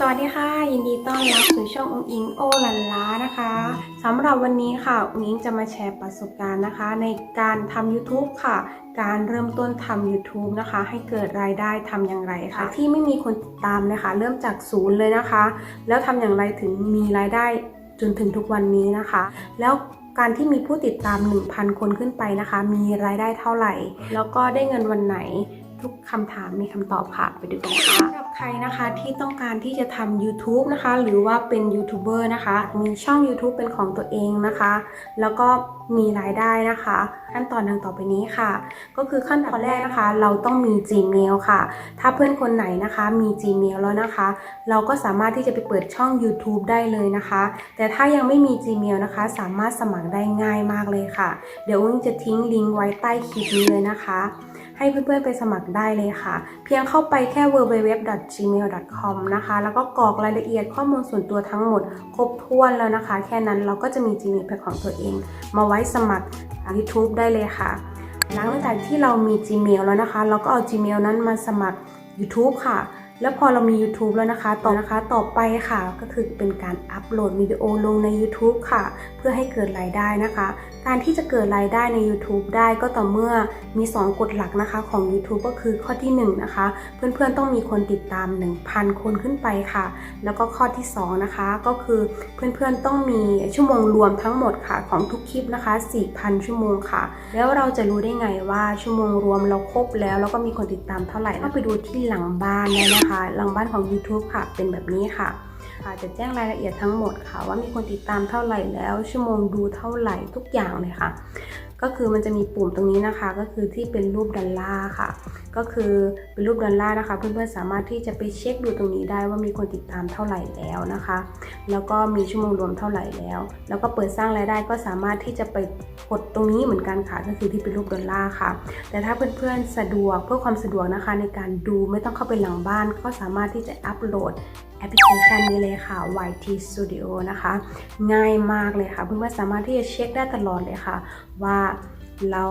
สวัสดีค่ะ ยินดีต้อนรับสู่ช่ององอิงโอลันล้านะคะสำหรับวันนี้ค่ะองอิงจะมาแชร์ประสบการณ์นะคะ ในการทำ YouTube ค่ะ การเริ่มต้นทำ YouTube นะคะ ให้เกิดรายได้ทำอย่างไรค่ะที่ไม่มีคนติดตามเลยค่ะเริ่มจากศูนย์เลยนะคะ แล้วทำอย่างไรถึงมีรายได้จนถึงทุกวันนี้นะคะ แล้วการที่มีผู้ติดตาม 1,000 คนขึ้นไปนะคะ มีรายได้เท่าไหร่ แล้วก็ได้เงินวันไหน ทุกคำถามมีคำตอบค่ะ ไปดูกันค่ะสำหรับใครนะคะที่ต้องการที่จะทำ YouTube นะคะ หรือว่าเป็นยูทูบเบอร์นะคะ มีช่อง YouTube เป็นของตัวเองนะคะ แล้วก็มีรายได้นะคะ ขั้นตอนดังต่อไปนี้ค่ะ ก็คือขั้นตอนแรกนะคะ เราต้องมี Gmail ค่ะ ถ้าเพื่อนคนไหนนะคะมี Gmail แล้วนะคะ เราก็สามารถที่จะไปเปิดช่อง YouTube ได้เลยนะคะ แต่ถ้ายังไม่มี Gmail นะคะ สามารถสมัครได้ง่ายมากเลยค่ะ เดี๋ยวอุ้งจะทิ้งลิงก์ไว้ใต้คลิปนี้เลยนะคะ ให้เพื่อนๆไปสมัครได้เลยค่ะ เพียงเข้าไปแค่ www.gmail.com นะคะ แล้วก็กรอกรายละเอียดข้อมูลส่วนตัวทั้งหมด ครบถ้วนแล้วนะคะ แค่นั้นเราก็จะมี Gmail เป็นของตัวเอง มาไว้สมัคร YouTube ได้เลยค่ะ หลังจากที่เรามี Gmail แล้วนะคะ เราก็เอา Gmail นั้นมาสมัคร YouTube ค่ะ แล้วพอเรามี YouTube แล้วนะคะ ต่อนะคะ ต่อไปค่ะ ก็คือเป็นการอัปโหลดวิดีโอลงใน YouTube ค่ะ เพื่อให้เกิดรายได้นะคะ การที่จะเกิดรายได้ใน YouTube ได้ก็ต่อเมื่อมี 2กฎหลักนะคะของ YouTube ก็คือข้อที่ 1 นะคะ เพื่อนๆต้องมีคนติดตาม 1,000 คนขึ้นไปค่ะ แล้วก็ข้อที่ 2 นะคะ ก็คือเพื่อนๆต้องมีชั่วโมงรวมทั้งหมดค่ะของทุกคลิปนะคะ 4,000 ชั่วโมงค่ะ แล้วเราจะรู้ได้ไงว่าชั่วโมงรวมเราครบแล้ว แล้วก็มีคนติดตามเท่าไหร่ก็ไปดูที่หลังบ้านได้นะคะหลังบ้านของ YouTube ค่ะ เป็นแบบนี้ค่ะค่ะจะแจ้งรายละเอียดทั้งหมดค่ะ ว่ามีคนติดตามเท่าไหร่แล้ว ชั่วโมงดูเท่าไหร่ทุกอย่างเลยค่ะ ก็คือมันจะมีปุ่มตรงนี้นะคะ ก็คือที่เป็นรูปดอลลาร์ค่ะ ก็คือเป็นรูปดอลลาร์นะคะ เพื่อนๆสามารถที่จะไปเช็คดูตรงนี้ได้ว่ามีคนติดตามเท่าไหร่แล้วนะคะ แล้วก็มีชั่วโมงรวมเท่าไหร่แล้ว แล้วก็เปิดสร้างรายได้ก็สามารถที่จะไปกดตรงนี้เหมือนกันค่ะก็คือที่เป็นรูปดอลลาร์ค่ะ แต่ถ้าเพื่อนๆสะดวกเพื่อความสะดวกนะคะในการดูไม่ต้องเข้าไปหลังบ้านก็สามารถที่จะอัปโหลดแอปพลิเคชันนี้เลยค่ะ YT Studio นะคะ ง่ายมากเลยค่ะ เพื่อนๆสามารถที่จะเช็คได้ตลอดเลยค่ะ ว่าเรา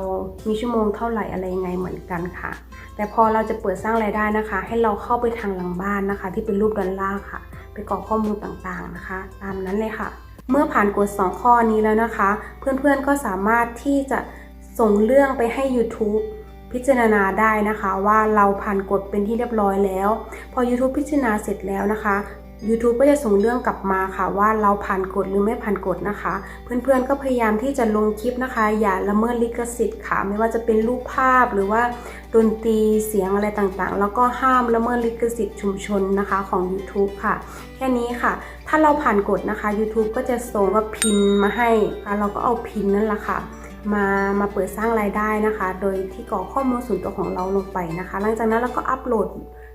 มีชั่วโมงเท่าไหร่อะไรยังไงเหมือนกันค่ะ แต่พอเราจะเปิดสร้างรายได้นะคะ ให้เราเข้าไปทางหลังบ้านนะคะ ที่เป็นรูปดอลลาร์ค่ะ ไปกรอกข้อมูลต่างๆนะคะ ตามนั้นเลยค่ะ เมื่อผ่านกฎ2ข้อนี้แล้วนะคะ เพื่อนๆก็สามารถที่จะส่งเรื่องไปให้ YouTube พิจารณาได้นะคะว่าเราผ่านกฎเป็นที่เรียบร้อยแล้ว พอ YouTube พิจารณาเสร็จแล้วนะคะ YouTube ก็จะส่งเรื่องกลับมาค่ะ ว่าเราผ่านกฎหรือไม่ผ่านกฎนะคะ เพื่อนๆก็พยายามที่จะลงคลิปนะคะ อย่าละเมิดลิขสิทธิ์ค่ะ ไม่ว่าจะเป็นรูปภาพหรือว่าดนตรีเสียงอะไรต่างๆ แล้วก็ห้ามละเมิดลิขสิทธิ์ชุมชนนะคะของ YouTube ค่ะ แค่นี้ค่ะ ถ้าเราผ่านกฎนะคะ YouTube ก็จะส่งว่าพินมาให้ค่ะเราก็เอาพินนั่นแหละค่ะ มามาเปิดสร้างรายได้นะคะ โดยที่กรอกข้อมูลส่วนตัวของเราลงไปนะคะ หลังจากนั้นเราก็อัปโหลด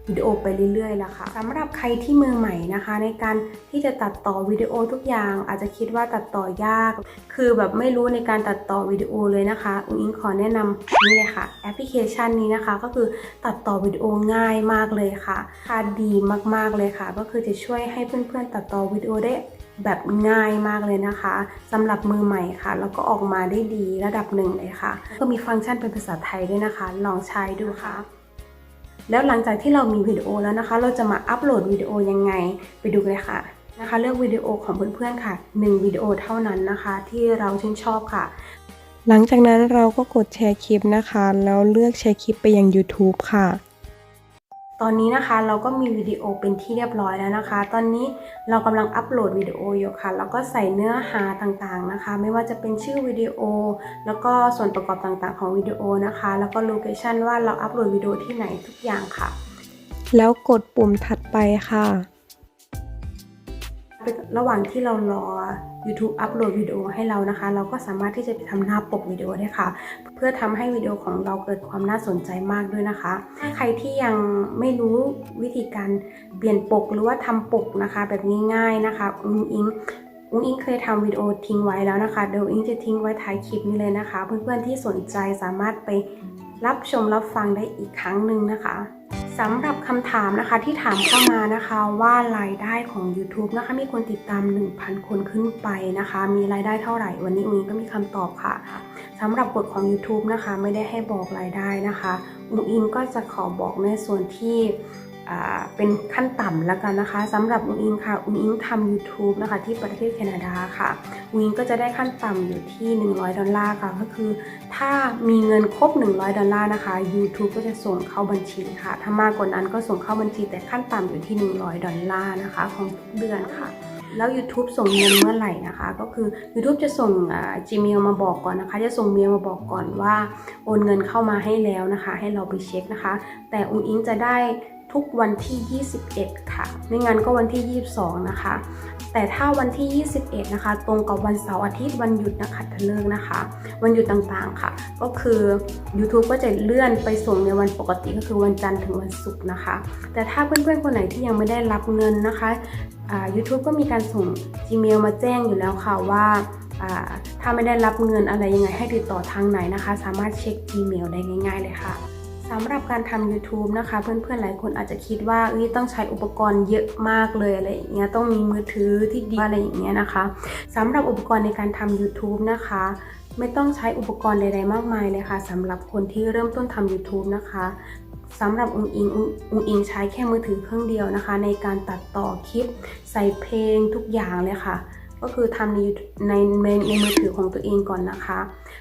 วิดีโอไปเรื่อยๆแล้วค่ะสำหรับใครที่มือใหม่นะคะ ในการที่จะตัดต่อวิดีโอทุกอย่าง อาจจะคิดว่าตัดต่อยาก คือแบบไม่รู้ในการตัดต่อวิดีโอเลยนะคะอุ้งอิงขอแนะนำนี่เลยค่ะแอปพลิเคชันนี้นะคะ ก็คือตัดต่อวิดีโอง่ายมากเลยค่ะค่ะดีมากๆเลยค่ะ ก็คือจะช่วยให้เพื่อนๆตัดต่อวิดีโอได้ แบบง่ายมากเลยนะคะสำหรับมือใหม่ค่ะ แล้วก็ออกมาได้ดีระดับหนึ่งเลยค่ะ ก็มีฟังก์ชันเป็นภาษาไทยด้วยนะคะ ลองใช้ดูค่ะ แล้วหลังจากที่เรามีวิดีโอแล้วนะคะ เราจะมาอัปโหลดวิดีโอยังไงไปดูเลยค่ะนะคะเลือกวิดีโอของเพื่อนๆค่ะ1วิดีโอเท่านั้นนะคะ ที่เราชื่นชอบค่ะ หลังจากนั้นเราก็กดแชร์คลิปนะคะ แล้วเลือกแชร์คลิปไปยัง YouTube ค่ะ ตอนนี้นะคะเราก็มีวิดีโอเป็นที่เรียบร้อยแล้วนะคะ ตอนนี้เรากำลังอัปโหลดวิดีโออยู่ค่ะ แล้วก็ใส่เนื้อหาต่างๆนะคะ ไม่ว่าจะเป็นชื่อวิดีโอ แล้วก็ส่วนประกอบต่างๆของวิดีโอนะคะ แล้วก็โลเคชันว่าเราอัปโหลดวิดีโอที่ไหนทุกอย่างค่ะ แล้วกดปุ่มถัดไปค่ะ ระหว่างที่เรารอ YouTube อัปโหลดวิดีโอให้เรานะคะ เราก็สามารถที่จะไปทำหน้าปกวิดีโอได้ค่ะ เพื่อทำให้วิดีโอของเราเกิดความน่าสนใจมากด้วยนะคะ ถ้าใครที่ยังไม่รู้วิธีการเปลี่ยนปกหรือว่าทำปกนะคะ แบบง่ายๆนะคะอุ้งอิงอุ้งอิงเคยทำวิดีโอทิ้งไว้แล้วนะคะเดี๋ยวอุ้งจะทิ้งไว้ท้ายคลิปนี้เลยนะคะ เพื่อนๆที่สนใจสามารถไปรับชมรับฟังได้อีกครั้งหนึ่งนะคะ สำหรับคำถามนะคะที่ถามเข้ามานะคะว่ารายได้ของ YouTube นะคะมีคนติดตาม 1,000 คนขึ้นไปนะคะ มีรายได้เท่าไหร่ วันนี้อุ้งอิงก็มีคำตอบค่ะสำหรับกฎของ YouTube นะคะไม่ได้ให้บอกรายได้นะคะอุ้งอิงก็จะขอบอกในส่วนที่ เป็นขั้นต่ำแล้วกันนะคะสำหรับอุ้งอิงค่ะอุ้งอิงทำ YouTube นะคะที่ประเทศแคนาดาค่ะอุ้งอิงก็จะได้ขั้นต่ำอยู่ที่ 100 ดอลลาร์ค่ะก็คือ ถ้ามีเงินครบ 100 ดอลลาร์นะคะ YouTube ก็จะส่งเข้าบัญชีค่ะถ้ามากกว่านั้นก็ส่งเข้าบัญชีแต่ขั้นต่ำอยู่ที่ 100 ดอลลาร์นะคะของทุกเดือนค่ะแล้ว YouTube ส่งเงินเมื่อไหร่นะคะ ก็คือ YouTube จะส่งอ่า Gmail มาบอกก่อนนะคะ จะส่งเมลมาบอกก่อนว่าโอนเงินเข้ามาให้แล้วนะคะ ให้เราไปเช็คนะคะ แต่อุ้งอิงจะได้ ทุกวันที่ 21 ค่ะ ไม่งั้นก็วันที่ 22 นะคะ แต่ถ้าวันที่ 21 นะคะ ตรงกับวันเสาร์อาทิตย์วันหยุดนะคะทะเลิกนะคะ วันหยุดต่างๆค่ะ ก็คือ YouTube ก็จะเลื่อนไปส่งในวันปกติก็คือวันจันทร์ถึงวันศุกร์นะคะ แต่ถ้าเพื่อนๆคนไหนที่ยังไม่ได้รับเงินนะคะอ่า YouTube ก็มีการส่ง Gmail มาแจ้งอยู่แล้วค่ะว่าอ่าถ้าไม่ได้รับเงินอะไรยังไงให้ติดต่อทางไหนนะคะ สามารถเช็ค Gmail ได้ง่าย ๆ เลยค่ะ สำหรับการทำ YouTube นะคะ เพื่อนๆหลายคนอาจจะคิดว่าเอ้ยต้องใช้อุปกรณ์เยอะมากเลยอะไรอย่างเงี้ยต้องมีมือถือที่ดีอะไรอย่างเงี้ยนะคะสำหรับอุปกรณ์ในการทำ YouTube นะคะ ไม่ต้องใช้อุปกรณ์ใดๆมากมายเลยค่ะสำหรับคนที่เริ่มต้นทำ YouTube นะคะสำหรับอุงอิงอุงอุงอิงใช้แค่มือถือเครื่องเดียวนะคะ ในการตัดต่อคลิปใส่เพลงทุกอย่างเลยค่ะ ก็คือทำในในในในมือถือของตัวเองก่อนนะคะ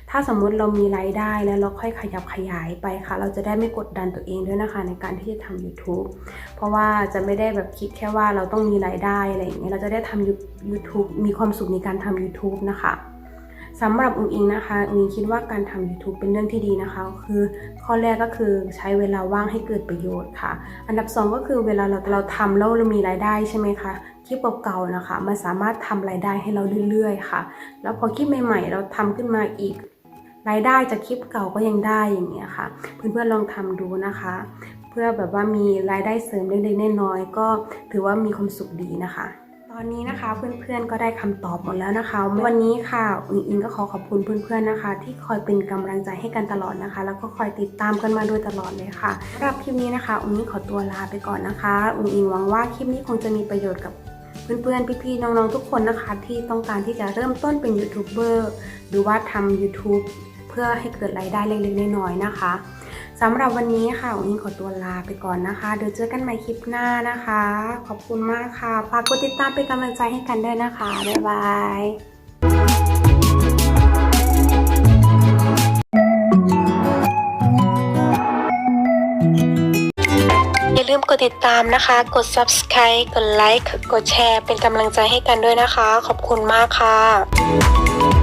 ถ้าสมมุติเรามีรายได้แล้วเราค่อยขยับขยายไปค่ะ เราจะได้ไม่กดดันตัวเองด้วยนะคะ ในการที่จะทำ YouTube เพราะว่าจะไม่ได้แบบคิดแค่ว่าเราต้องมีรายได้อะไรอย่างเงี้ยเราจะได้ทำ YouTube มีความสุขในการทำ YouTube นะคะ สำหรับอุงอิงนะคะอุงอิงคิดว่าการทำ YouTube เป็นเรื่องที่ดีนะคะ คือข้อแรกก็คือใช้เวลาว่างให้เกิดประโยชน์ค่ะ อันดับสองก็คือเวลาเราเราทำแล้วเรามีรายได้ใช่ไหมคะคลิปเก่าๆนะคะมันสามารถทำรายได้ให้เราเรื่อยๆ ค่ะ แล้วพอคลิปใหม่ๆ เราทำขึ้นมาอีกรายได้จากคลิปเก่าก็ยังได้อย่างเงี้ยค่ะ เพื่อนๆลองทำดูนะคะ เพื่อแบบว่ามีรายได้เสริมเล็กๆน้อยๆก็ถือว่ามีความสุขดีนะคะ ตอนนี้นะคะเพื่อนๆก็ได้คำตอบหมดแล้วนะคะ วันนี้ค่ะอุ๋งอิงก็ขอขอบคุณเพื่อนๆนะคะ ที่คอยเป็นกำลังใจให้กันตลอดนะคะ แล้วก็คอยติดตามกันมาโดยตลอดเลยค่ะสำหรับคลิปนี้นะคะอุงอิงขอตัวลาไปก่อนนะคะอุงอิงหวังว่าคลิปนี้คงจะมีประโยชน์กับเพื่อนๆ พี่ๆ น้องๆ ทุกคนนะคะ ที่ต้องการที่จะเริ่มต้นเป็นยูทูบเบอร์หรือว่าทำ YouTube เพื่อให้เกิดรายได้เล็กๆ น้อยๆ นะคะ สำหรับวันนี้ค่ะอุ๋งอิงขอตัวลาไปก่อนนะคะ เดี๋ยวเจอกันใหม่คลิปหน้านะคะ ขอบคุณมากค่ะฝากกดติดตามเป็นกำลังใจให้กันด้วยนะคะ บ๊ายบายอย่าลืมกดติดตามนะคะ กด subscribe กดไลค์ กดแชร์ เป็นกำลังใจให้กันด้วยนะคะ ขอบคุณมากค่ะ